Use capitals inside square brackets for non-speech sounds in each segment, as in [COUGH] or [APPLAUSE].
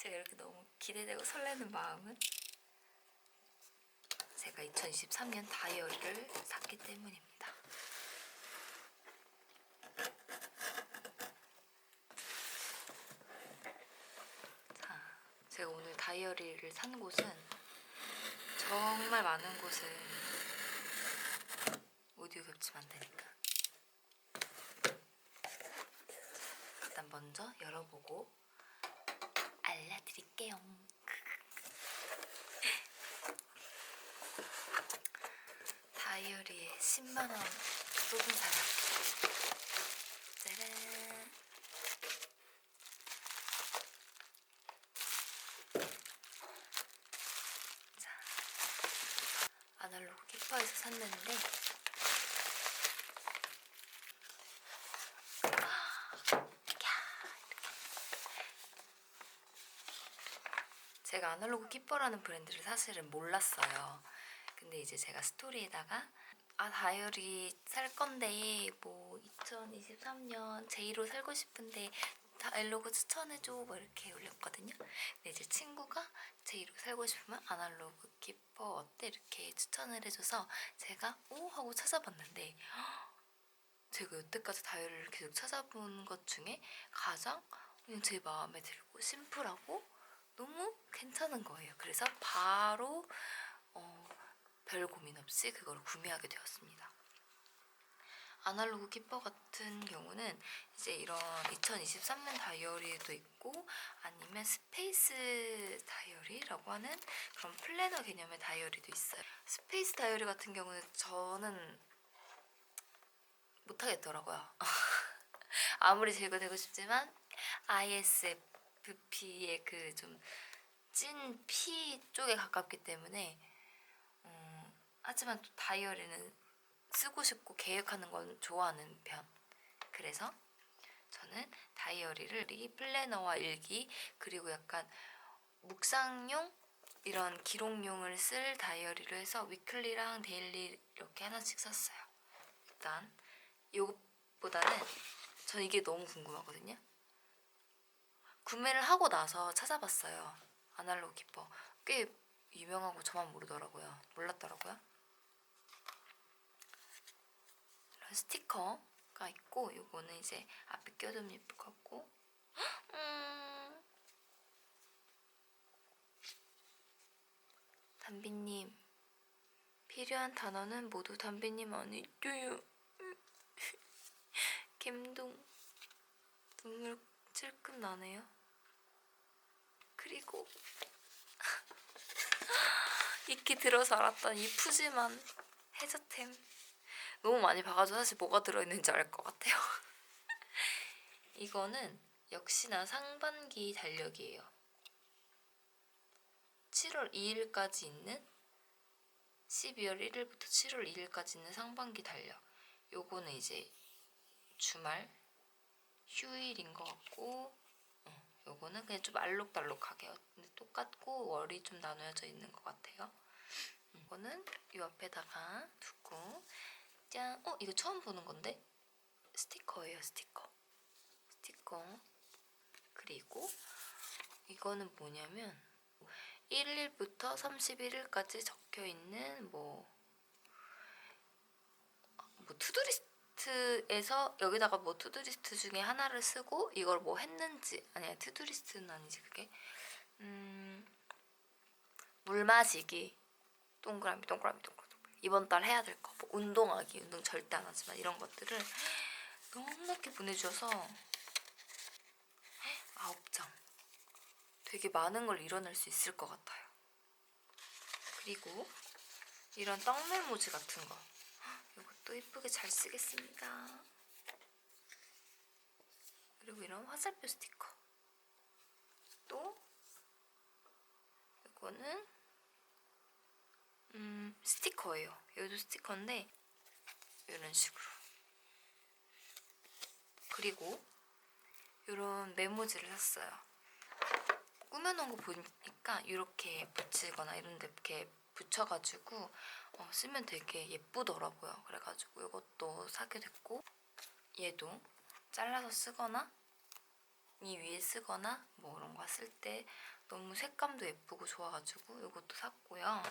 제가 이렇게 너무 기대되고 설레는 마음은 제가 2023년 다이어리를 샀기 때문입니다. 자, 제가 오늘 다이어리를 산 곳은 정말 많은 곳을 오디오 겹치면 안 되니까. 일단 먼저 열어보고 알려드릴게요. 다이어리에 10만원 쏟은 사람. 짜란. 자, 아날로그 키퍼에서 샀는데 아날로그 키퍼라는 브랜드를 사실은 몰랐어요. 근데 이제 제가 스토리에다가 아 다이어리 살 건데 뭐 2023년 제2로 살고 싶은데 다이얼로그 추천해줘 뭐 이렇게 올렸거든요. 근데 이제 친구가 제2로 살고 싶으면 아날로그 키퍼 어때 이렇게 추천을 해줘서 제가 오 하고 찾아봤는데 제가 여태까지 다이어리를 계속 찾아본 것 중에 가장 제 마음에 들고 심플하고 너무 괜찮은 거예요. 그래서 바로 어, 별 고민 없이 그걸 구매하게 되었습니다. 아날로그 키퍼 같은 경우는 이제 이런 2023년 다이어리도 있고 아니면 스페이스 다이어리라고 하는 그런 플래너 개념의 다이어리도 있어요. 스페이스 다이어리 같은 경우는 저는 못하겠더라고요. [LAUGHS] 아무리 제거되고 싶지만 ISFP의 그 좀찐 P 쪽에 가깝기 때문에 음, 하지만 또 다이어리는 쓰고 싶고 계획하는 건 좋아하는 편. 그래서 저는 다이어리를 이 플래너와 일기 그리고 약간 묵상용 이런 기록용을 쓸 다이어리로 해서 위클리랑 데일리 이렇게 하나씩 샀어요. 일단 이것보다는 전 이게 너무 궁금하거든요. 구매를 하고 나서 찾아봤어요. 아날로그 키퍼 꽤 유명하고 저만 모르더라고요. 몰랐더라고요. 이런 스티커가 있고 요거는 이제 앞에 껴두면 예쁠 것 같고 음. 담비님 필요한 단어는 모두 담비님 안에 있어요. 감동 [LAUGHS] 눈물 찔끔 나네요. 그리고 익히 들어서 알았던 이 푸짐한 해저템 너무 많이 봐가지고 사실 뭐가 들어있는지 알 것 같아요. [LAUGHS] 이거는 역시나 상반기 달력이에요. 7월 2일까지 있는 12월 1일부터 7월 2일까지 있는 상반기 달력. 요거는 이제 주말 휴일인 것 같고 어, 요거는 그냥 좀 알록달록하게. 똑같고 월이 좀 나누어져 있는 것 같아요. 음, 이거는 요 앞에다가 두고. 짠! 어 이거 처음 보는 건데? 스티커예요 스티커. 스티커. 그리고 이거는 뭐냐면 1일부터 31일까지 적혀 있는 뭐, 뭐 투두리스트 에서 여기다가 뭐 투두리스트 중에 하나를 쓰고 이걸 뭐 했는지 아니야 투두리스트는 아니지 그게. 음, 물 마시기. 동그라미 동그라미 동그라미. 이번 달 해야 될 거, 뭐 운동하기 운동 절대 안 하지만 이런 것들을 넉넉히 보내주셔서 아홉 장. 되게 많은 걸 이뤄낼 수 있을 것 같아요. 그리고 이런 떡메모지 같은 거 이것도 예쁘게 잘 쓰겠습니다. 그리고 이런 화살표 스티커 또 이거는 음 스티커예요. 얘도 스티커인데 이런 식으로 그리고 이런 메모지를 샀어요. 꾸며놓은 거 보니까 이렇게 붙이거나 이런 데 이렇게 붙여가지고 어, 쓰면 되게 예쁘더라고요. 그래가지고 이것도 사게 됐고 얘도 잘라서 쓰거나 위에 쓰거나 뭐 이런 거 쓸 때 너무 색감도 예쁘고 좋아가지고 이것도 샀고요.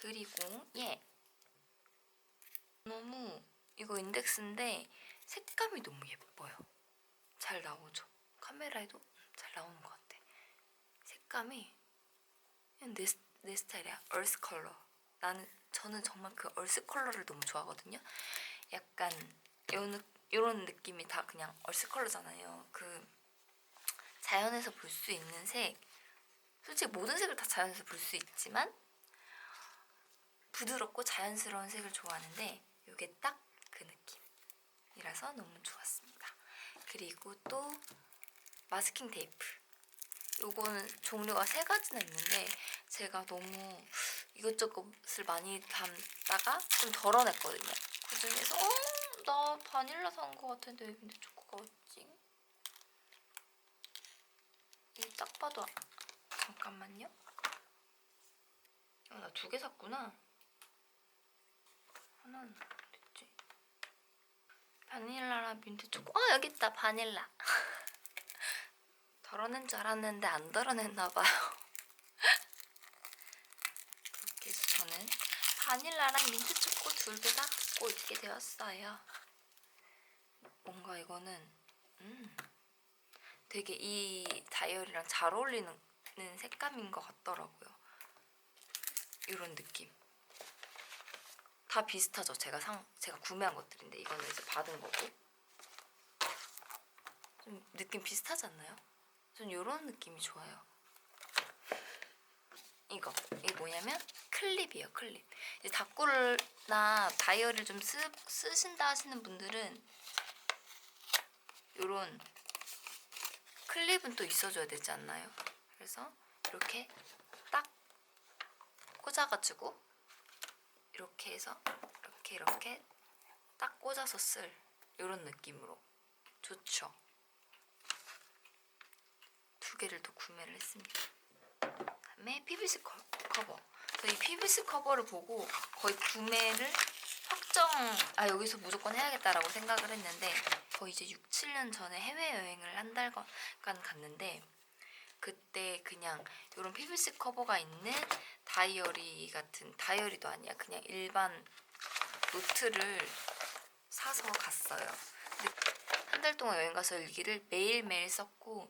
그리고 얘 너무 이거 인덱스인데 색감이 너무 예뻐요. 잘 나오죠. 카메라에도 잘 나오는 것 같아. 색감이 그냥 내, 스- 내 스타일이야. 얼스 컬러. 나는 저는 정말 그 얼스 컬러를 너무 좋아하거든요. 약간 요런, 요런 느낌이 다 그냥 얼스 컬러잖아요. 그 자연에서 볼 수 있는 색. 솔직히 모든 색을 다 자연에서 볼 수 있지만 부드럽고 자연스러운 색을 좋아하는데 이게 딱 그 느낌이라서 너무 좋았습니다. 그리고 또 마스킹 테이프. 요거는 종류가 세 가지나 있는데 제가 너무 이것저것을 많이 담다가 좀 덜어냈거든요. 그 중에서 어, 나 바닐라 산 거 같은데 왜 근데 초코가 없지? 이게 딱 봐도 아- 잠깐만요. 아, 나두 개 샀구나. 하나는 어딨지? 바닐라랑 민트 초코. 어 여기 있다 바닐라. [LAUGHS] 덜어낸 줄 알았는데 안 덜어냈나 봐요. [LAUGHS] 그렇게 해서 저는 바닐라랑 민트 초코 둘 다 갖고 있게 되었어요. 뭔가 이거는 음 되게 이 다이어리랑 잘 어울리는 색감인 것 같더라고요. 이런 느낌. 다 비슷하죠. 제가 상 제가 구매한 것들인데 이거는 이제 받은 거고. 좀 느낌 비슷하지 않나요? 전 이런 느낌이 좋아요. 이거 이게 뭐냐면 클립이에요. 클립. 이제 다꾸를나 다이어리를 좀 쓰, 쓰신다 하시는 분들은 이런 클립은 또 있어줘야 되지 않나요? 그래서 이렇게 딱 꽂아가지고 이렇게 해서 이렇게 이렇게 딱 꽂아서 쓸 이런 느낌으로 좋죠. 두 개를 더 구매를 했습니다. 그다음에 PVC 커, 커버. 저이 PVC 커버를 보고 거의 구매를 확정 아 여기서 무조건 해야겠다라고 생각을 했는데 거의 이제 6, 7년 전에 해외 여행을 한 달간 갔는데 그때 그냥 이런 PVC 커버가 있는 다이어리 같은 다이어리도 아니야 그냥 일반 노트를 사서 갔어요. 한 달 동안 여행 가서 일기를 매일매일 썼고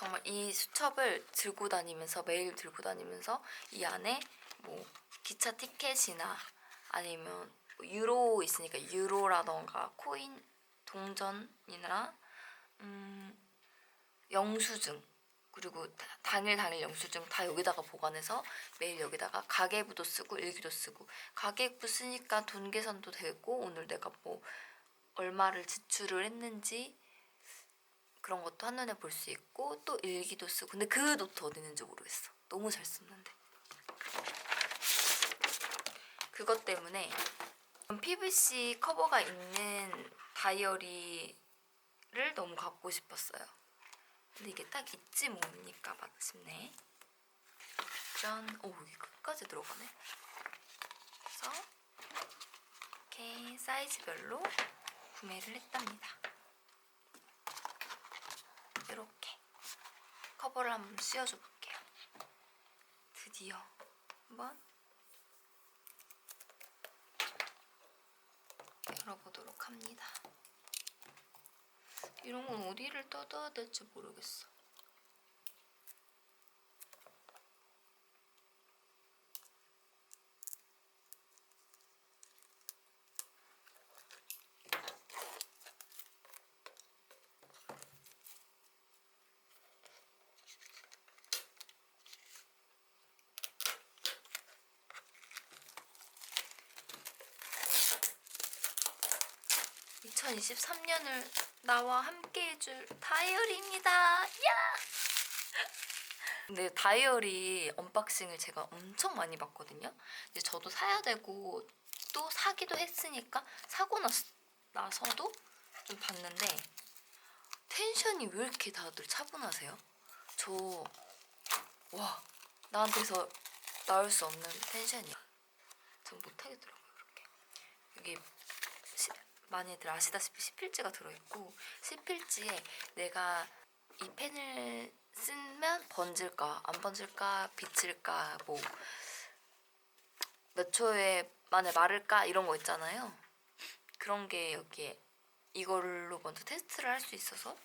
정말 이 수첩을 들고 다니면서 매일 들고 다니면서 이 안에 뭐 기차 티켓이나 아니면 뭐 유로 있으니까 유로라던가 코인 동전이나 음 영수증 그리고 다- 당일 당일 영수증 다 여기다가 보관해서 매일 여기다가 가계부도 쓰고 일기도 쓰고. 가계부 쓰니까 돈 계산도 되고 오늘 내가 뭐 얼마를 지출을 했는지 그런 것도 한눈에 볼 수 있고 또 일기도 쓰고. 근데 그 노트 어디 있는지 모르겠어. 너무 잘 썼는데. 그것 때문에 PVC 커버가 있는 다이어리를 너무 갖고 싶었어요. 근데 이게 딱 있지 뭡니까 마침내. 짠! 오 여기 끝까지 들어가네. 그래서 이렇게 사이즈별로 구매를 했답니다 이렇게 커버를 한번 씌워줘 볼게요 드디어 한번 열어보도록 합니다 이런 건 어디를 뜯어야 될지 모르겠어. (2023년을) 나와 함께 해줄 다이어리입니다. 야! [LAUGHS] 근데 다이어리 언박싱을 제가 엄청 많이 봤거든요. 이제 저도 사야 되고 또 사기도 했으니까 사고 나, 나서도 좀 봤는데 텐션이 왜 이렇게 다들 차분하세요? 저 와 나한테서 나올 수 없는 텐션이야. 전 못하겠더라고요 그렇게. 시- 많이들 아시다시피 CP일지가 들어있고 CP일지에 내가 이 펜을 쓰면 번질까 안 번질까 비칠까 뭐 몇 초에 만에 마를까 이런 거 있잖아요. 그런 게 여기에 이걸로 먼저 테스트를 할 수 있어서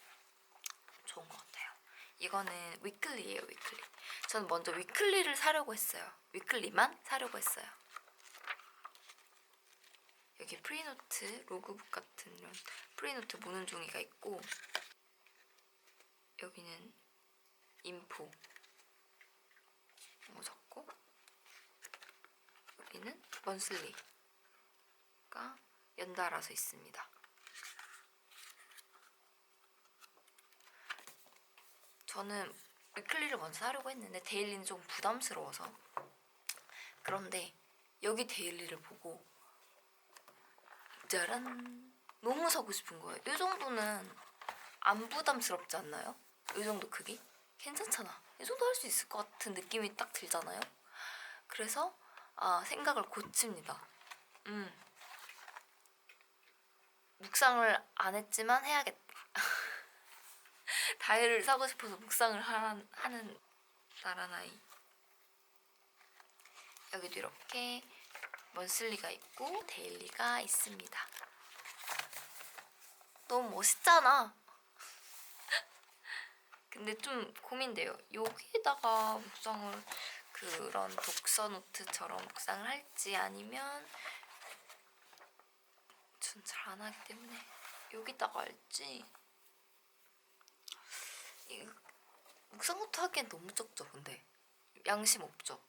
좋은 것 같아요. 이거는 위클리예요, 위클리. 저는 먼저 위클리를 사려고 했어요. 위클리만 사려고 했어요. 여기 프리노트, 로그북 같은 이런 프리노트 무는 종이가 있고 여기는 인포 뭐 적고 여기는 먼슬리가 연달아서 있습니다. 저는 위클리를 먼저 사려고 했는데 데일리는 좀 부담스러워서 그런데 여기 데일리를 보고 짜란 너무 사고 싶은 거예요. 이 정도는 안 부담스럽지 않나요? 이 정도 크기? 괜찮잖아. 이 정도 할 수 있을 것 같은 느낌이 딱 들잖아요. 그래서 아 생각을 고칩니다. 음 묵상을 안 했지만 해야겠다. [LAUGHS] 다이어리를 사고 싶어서 묵상을 하는 나란 아이. 여기도 이렇게 먼슬리가 있고 데일리가 있습니다. 너무 멋있잖아. [LAUGHS] 근데 좀 고민돼요. 여기에다가 묵상을 그런 독서 노트처럼 묵상을 할지 아니면 전 잘 안 하기 때문에 여기다가 할지 이 묵상 노트 하기엔 너무 적죠. 근데 양심 없죠.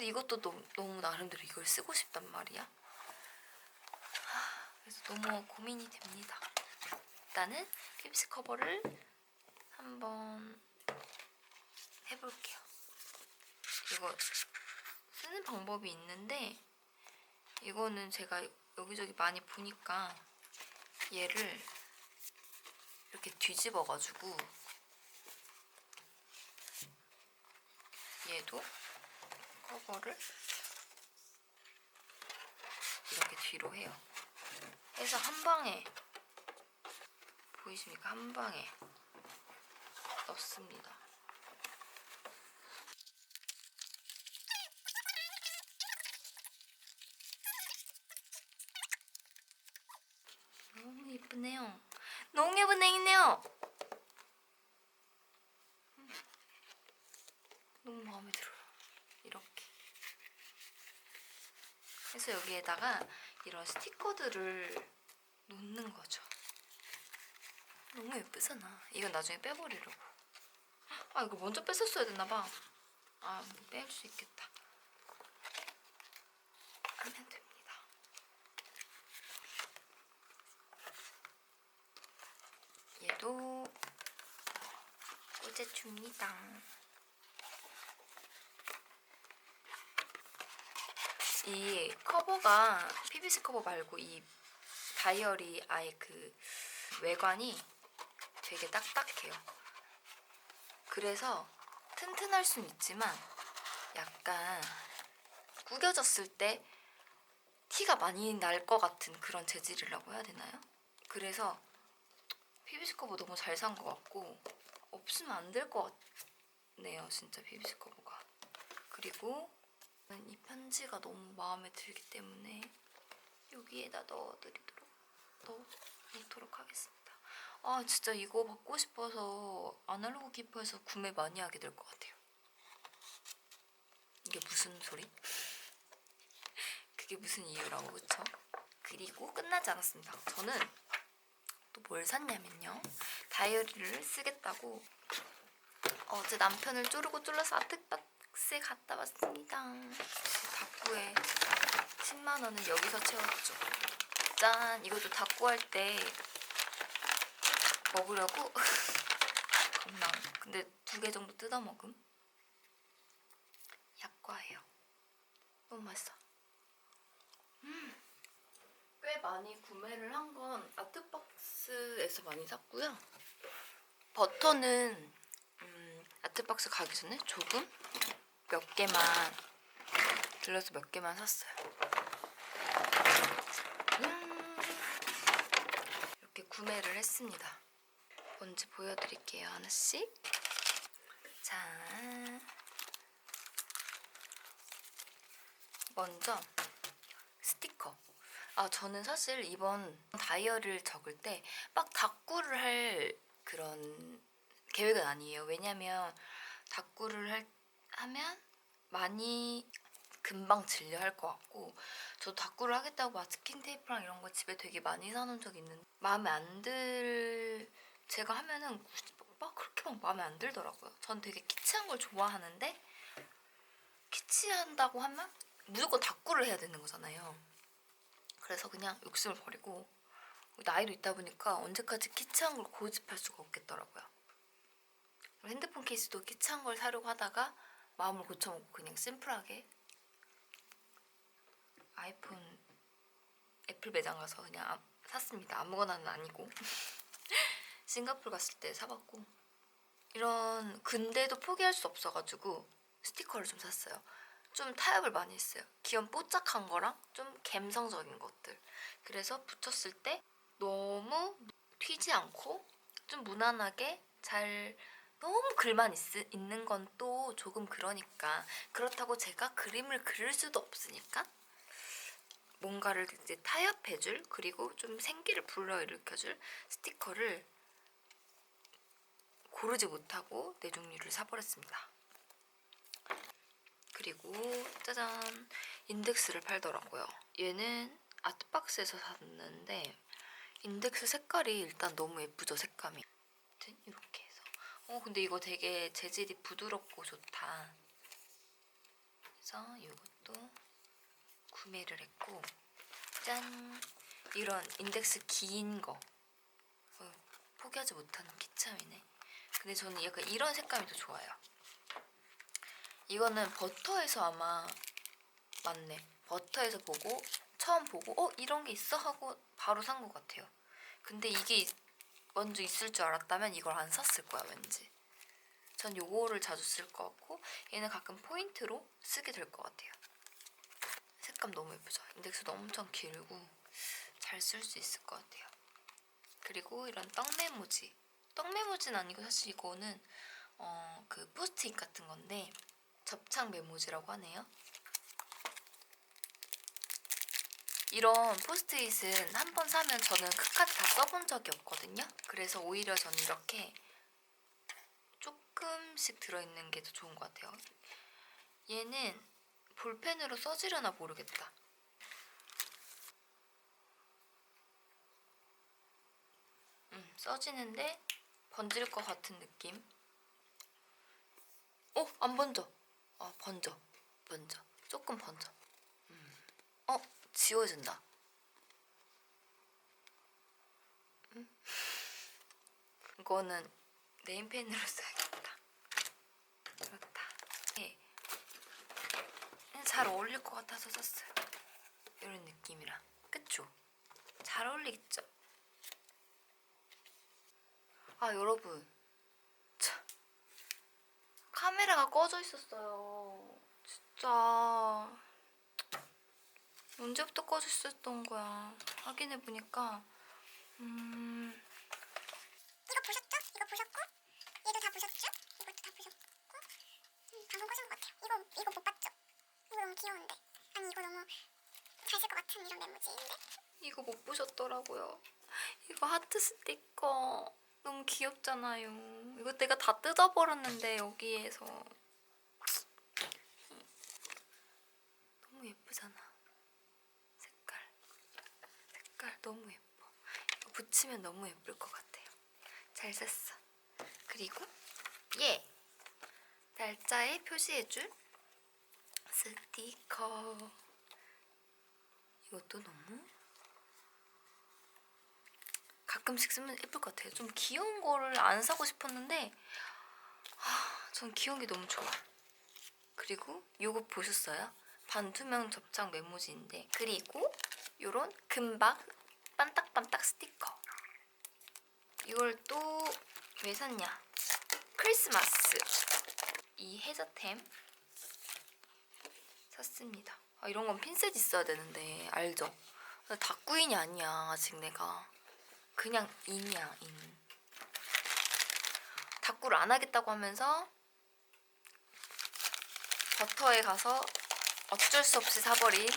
근데 이것도 너무, 너무 나름대로 이걸 쓰고 싶단 말이야. 하, 그래서 너무 고민이 됩니다. 일단은 립스 커버를 한번 해볼게요. 이거 쓰는 방법이 있는데 이거는 제가 여기저기 많이 보니까 얘를 이렇게 뒤집어가지고 얘도 커버를 이렇게 뒤로 해요. 해서 한 방에 보이십니까? 한 방에 넣습니다. 너무 예쁘네요. 너무 예쁜 애이네요. 너무 마음에 들어요. 이렇게. 여기에다가 이런 스티커들을 놓는 거죠. 너무 예쁘잖아. 이건 나중에 빼버리려고. 아 이거 먼저 뺐었어야 됐나 봐. 아 뺄 수 있겠다. 하면 됩니다. 얘도 꽂아줍니다. 이 커버가 PVC 커버 말고 이 다이어리 아예 그 외관이 되게 딱딱해요. 그래서 튼튼할 순 있지만 약간 구겨졌을 때 티가 많이 날 것 같은 그런 재질이라고 해야 되나요? 그래서 PVC 커버 너무 잘 산 것 같고 없으면 안 될 것 같네요 진짜 PVC 커버가 그리고 이 편지가 너무 마음에 들기 때문에 여기에다 넣어드리도록 넣어놓도록 하겠습니다 아 진짜 이거 받고 싶어서 아날로그 키퍼에서 구매 많이 하게 될 것 같아요 이게 무슨 소리? [LAUGHS] 그게 무슨 이유라고 그쵸? 그리고 끝나지 않았습니다 저는 또 뭘 샀냐면요. 다이어리를 쓰겠다고 어제 남편을 쪼르고 쫄라서 아트 박스에 갔다 왔습니다. 다꾸에 10만 원은 여기서 채웠죠. 짠! 이것도 다꾸 할때 먹으려고 [LAUGHS] 겁나. 근데 두 개 정도 뜯어 먹음. 약과예요. 너무 맛있어. 꽤 많이 구매를 한 건 아트박스에서 많이 샀고요. 버터는 음, 아트박스 가기 전에 조금 몇 개만 들려서 몇 개만 샀어요. 음, 구매를 했습니다. 뭔지 보여드릴게요. 하나씩. 자, 먼저 스티커. 아, 저는 사실 이번 다이어리를 적을 때 막 다꾸를 할 그런 계획은 아니에요. 왜냐면 다꾸를 할, 하면 많이 금방 질려 할 것 같고 저 다꾸를 하겠다고 마스킹 테이프랑 이런 거 집에 되게 많이 사놓은 적 있는데 마음에 안 들 제가 하면은 막 그렇게 막 마음에 안 들더라고요. 전 되게 키치한 걸 좋아하는데 키치한다고 하면 무조건 다꾸를 해야 되는 거잖아요. 그래서 그냥 욕심을 버리고 나이도 있다 보니까 언제까지 키치한 걸 고집할 수가 없겠더라고요. 핸드폰 케이스도 키치한 걸 사려고 하다가 마음을 고쳐먹고 그냥 심플하게 아이폰 애플 매장 가서 그냥 아- 샀습니다. 아무거나는 아니고 [LAUGHS] 싱가포르 갔을 때 사봤고 이런 근데도 포기할 수 없어가지고 스티커를 좀 샀어요. 좀 타협을 많이 했어요. 귀염 뽀짝한 거랑 좀 감성적인 것들. 그래서 붙였을 때 너무 튀지 않고 좀 무난하게 잘 너무 글만 있, 있는 건 또 조금 그러니까 그렇다고 제가 그림을 그릴 수도 없으니까 뭔가를 이제 타협해줄 그리고 좀 생기를 불러일으켜줄 스티커를 고르지 못하고 네 종류를 사버렸습니다. 그리고 짜잔 인덱스를 팔더라고요. 얘는 아트박스에서 샀는데 인덱스 색깔이 일단 너무 예쁘죠 색감이. 이렇게 어 근데 이거 되게 재질이 부드럽고 좋다. 그래서 이것도 구매를 했고 짠 이런 인덱스 긴 거. 어, 포기하지 못하는 키참이네. 근데 저는 약간 이런 색감이 더 좋아요. 이거는 버터에서 아마 맞네. 버터에서 보고 처음 보고 어 이런 게 있어 하고 바로 산 것 같아요. 근데 이게 먼저 있을 줄 알았다면 이걸 안 샀을 거야 왠지. 전 요거를 자주 쓸 것 같고 얘는 가끔 포인트로 쓰게 될 것 같아요. 색감 너무 예쁘죠? 인덱스도 엄청 길고 잘 쓸 수 있을 것 같아요. 그리고 이런 떡 메모지. 떡 메모지는 아니고 사실 이거는 어, 그 포스트잇 같은 건데 접착 메모지라고 하네요. 이런 포스트잇은 한 번 사면 저는 끝까지 다 써본 적이 없거든요. 그래서 오히려 저는 이렇게 조금씩 들어있는 게 더 좋은 것 같아요. 얘는 볼펜으로 써지려나 모르겠다. 음, 써지는데 번질 것 같은 느낌. 어, 안 번져. 어, 번져. 번져. 조금 번져. 지워진다. 음. 이거는 네임펜으로 써야겠다. 그렇다. 예. 잘 어울릴 것 같아서 샀어요. 이런 느낌이랑. 그쵸? 잘 어울리겠죠? 아, 여러분. 참. 카메라가 꺼져 있었어요. 진짜. 언제부터 꺼져 있었던 거야. 확인해 보니까, 음, 이거 보셨죠? 이거 보셨고 얘도 다 보셨죠? 이것도 다 보셨고 음, 방금 꺼진 것 같아요. 이거 이거 못 봤죠? 이거 너무 귀여운데 아니 이거 너무 잘 쓸 것 같은 이런 메모지인데 이거 못 보셨더라고요. 이거 하트 스티커. 너무 귀엽잖아요. 이거 내가 다 뜯어버렸는데, 여기에서. 너무 예쁘잖아. 색깔. 색깔 너무 예뻐. 이거 붙이면 너무 예쁠 것 같아요. 잘 샀어. 그리고, 예! 날짜에 표시해줄 스티커. 이것도 너무 가끔씩 쓰면 예쁠 것 같아요. 좀 귀여운 거를 안 사고 싶었는데 하, 전 귀여운 게 너무 좋아. 그리고 요거 보셨어요? 반투명 접착 메모지인데 그리고 요런 금박 반딱반딱 스티커 이걸 또 왜 샀냐 크리스마스 이 해저템 샀습니다. 아, 이런 건 핀셋 있어야 되는데 알죠? 나 다꾸인이 아니야 아직 내가 그냥 인이야 인. 닦구를 안 하겠다고 하면서 버터에 가서 어쩔 수 없이 사버린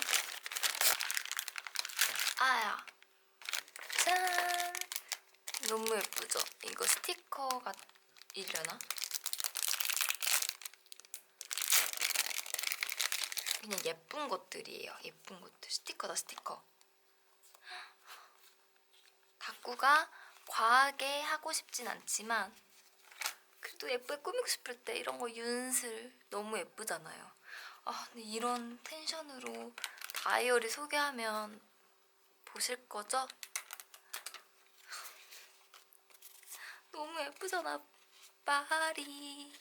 아야 짠 너무 예쁘죠? 이거 스티커가 이려나? 그냥 예쁜 것들이에요 예쁜 것들 스티커다 스티커 닭구가 과하게 하고 싶진 않지만 그래도 예쁘게 꾸미고 싶을 때 이런 거 윤슬 너무 예쁘잖아요. 아 근데 이런 텐션으로 다이어리 소개하면 보실 거죠? 너무 예쁘잖아 파리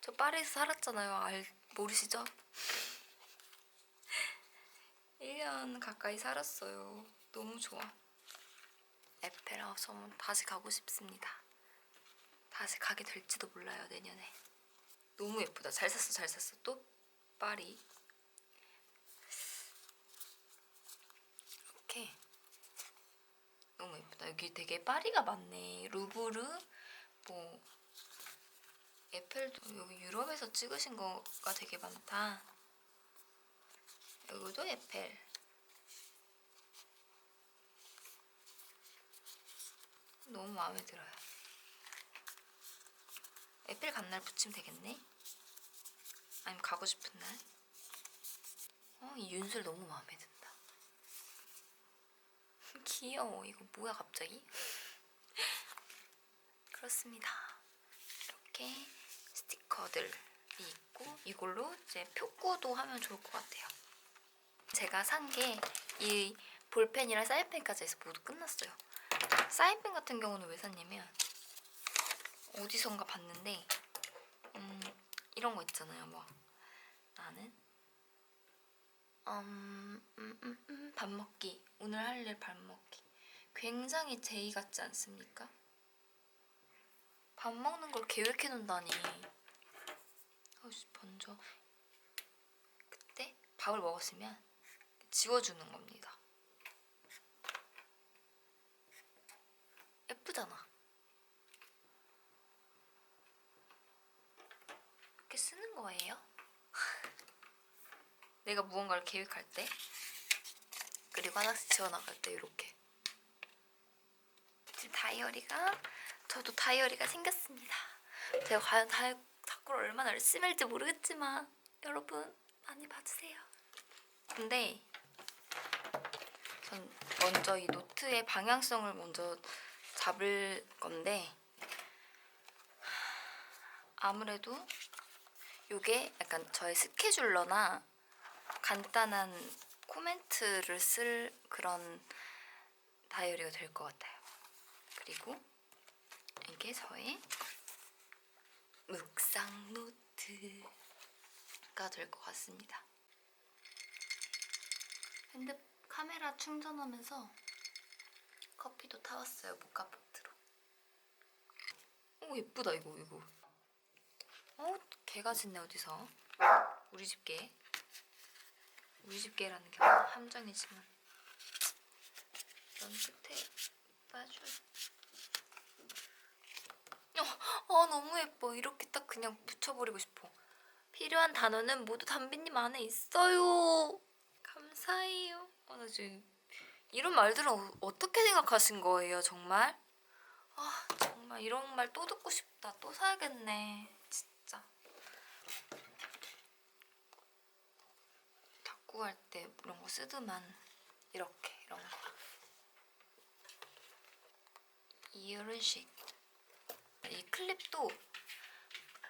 저 파리에서 살았잖아요 알 모르시죠? [LAUGHS] 1년 가까이 살았어요 너무 좋아 에펠하우스 한번 다시 가고 싶습니다. 다시 가게 될지도 몰라요 내년에. 너무 예쁘다. 잘 샀어, 잘 샀어. 또 파리. 이렇게 너무 예쁘다. 여기 되게 파리가 많네. 루브르, 뭐 에펠도 여기 유럽에서 찍으신 거가 되게 많다. 여기도 에펠. 너무 마음에 들어요. 에펠 간 날 붙이면 되겠네. 아니면 가고 싶은 날. 어, 이 윤슬 너무 마음에 든다. [LAUGHS] 귀여워. 이거 뭐야 갑자기? 그렇습니다. 이렇게 스티커들이 있고 이걸로 이제 표구도 하면 좋을 것 같아요. 제가 산 게 이 볼펜이랑 사인펜까지 해서 모두 끝났어요. 사인펜 같은 경우는 왜 샀냐면 어디선가 봤는데 음, 이런 거 있잖아요. 뭐 나는 음, 음, 음, 음, 밥 먹기 오늘 할 일 밥 먹기 굉장히 제의 같지 않습니까? 밥 먹는 걸 계획해 놓다니 아우씨 먼저 그때 밥을 먹었으면 지워주는 겁니다. 예쁘잖아. 이렇게 쓰는 거예요. [LAUGHS] 내가 무언가를 계획할 때 그리고 하나씩 지워나갈 때 이렇게 지금 다이어리가 저도 다이어리가 생겼습니다. 제가 과연 다이, 닭구를 얼마나 열심히 할지 모르겠지만 여러분 많이 봐주세요. 근데 전 먼저 이 노트의 방향성을 먼저 잡을 건데 아무래도 요게 약간 저의 스케줄러나 간단한 코멘트를 쓸 그런 다이어리가 될 것 같아요. 그리고 이게 저의 묵상 노트가 될 것 같습니다. 핸드 카메라 충전하면서 커피도 타왔어요 모카포트로. 오 예쁘다 이거 이거. 어 개가 짖네 어디서? 우리 집 개. 우리 집 개라는 게 함정이지만 넌 끝에 빠져. 어, 어 너무 예뻐 이렇게 딱 그냥 붙여버리고 싶어. 필요한 단어는 모두 담비님 안에 있어요. 감사해요. 아, 나 지금 이런 말들은 어- 어떻게 생각하신 거예요, 정말? 아, 정말 이런 말 또 듣고 싶다. 또 사야겠네. 진짜. 닦고 갈때 이런 거 쓰드만 이렇게 이런 거. 이런 식. 이 클립도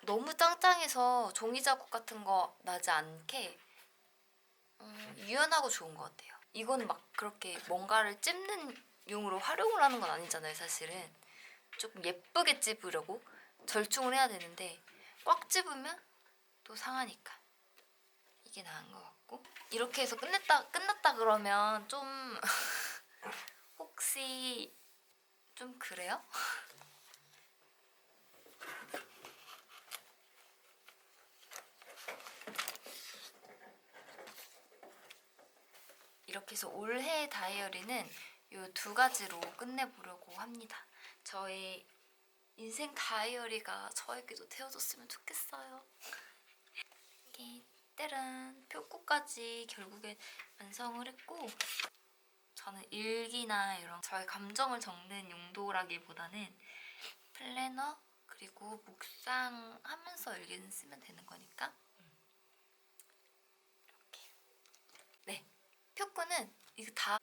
너무 짱짱해서 종이 자국 같은 거 나지 않게 음, 유연하고 좋은 것 같아요. 이거는 막 그렇게 뭔가를 찝는 용으로 활용을 하는 건 아니잖아요, 사실은. 조금 예쁘게 찝으려고 절충을 해야 되는데 꽉 찝으면 또 상하니까 이게 나은 것 같고 이렇게 해서 끝냈다 끝났다 그러면 좀 [LAUGHS] 혹시 좀 그래요? [LAUGHS] 이렇게 해서 올해 다이어리는 요두 가지로 끝내보려고 합니다. 저의 인생 다이어리가 저에게도 되어줬으면 좋겠어요. 이게 때른 표구까지 결국엔 완성을 했고 저는 일기나 이런 저의 감정을 적는 용도라기보다는 플래너 그리고 묵상하면서 일기는 쓰면 되는 거니까 이렇게 네 표구는 이거 다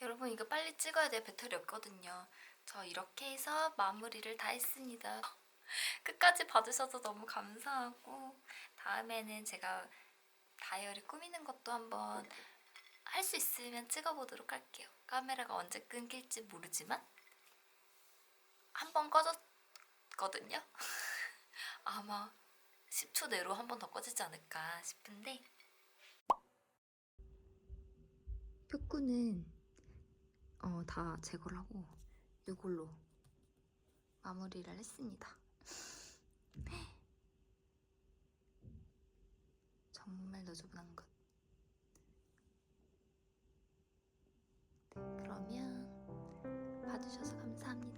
여러분 이거 빨리 찍어야 돼 배터리 없거든요 저 이렇게 해서 마무리를 다 했습니다 끝까지 봐주셔서 너무 감사하고 다음에는 제가 다이어리 꾸미는 것도 한번 할 수 있으면 찍어보도록 할게요. 카메라가 언제 끊길지 모르지만 한번 꺼졌거든요. [LAUGHS] 아마 10초 내로 한 번 더 꺼지지 않을까 싶은데 표구는 어, 다 제거를 하고 이걸로 마무리를 했습니다. [LAUGHS] 정말 너저분한 것. 네, 그러면 봐주셔서 감사합니다.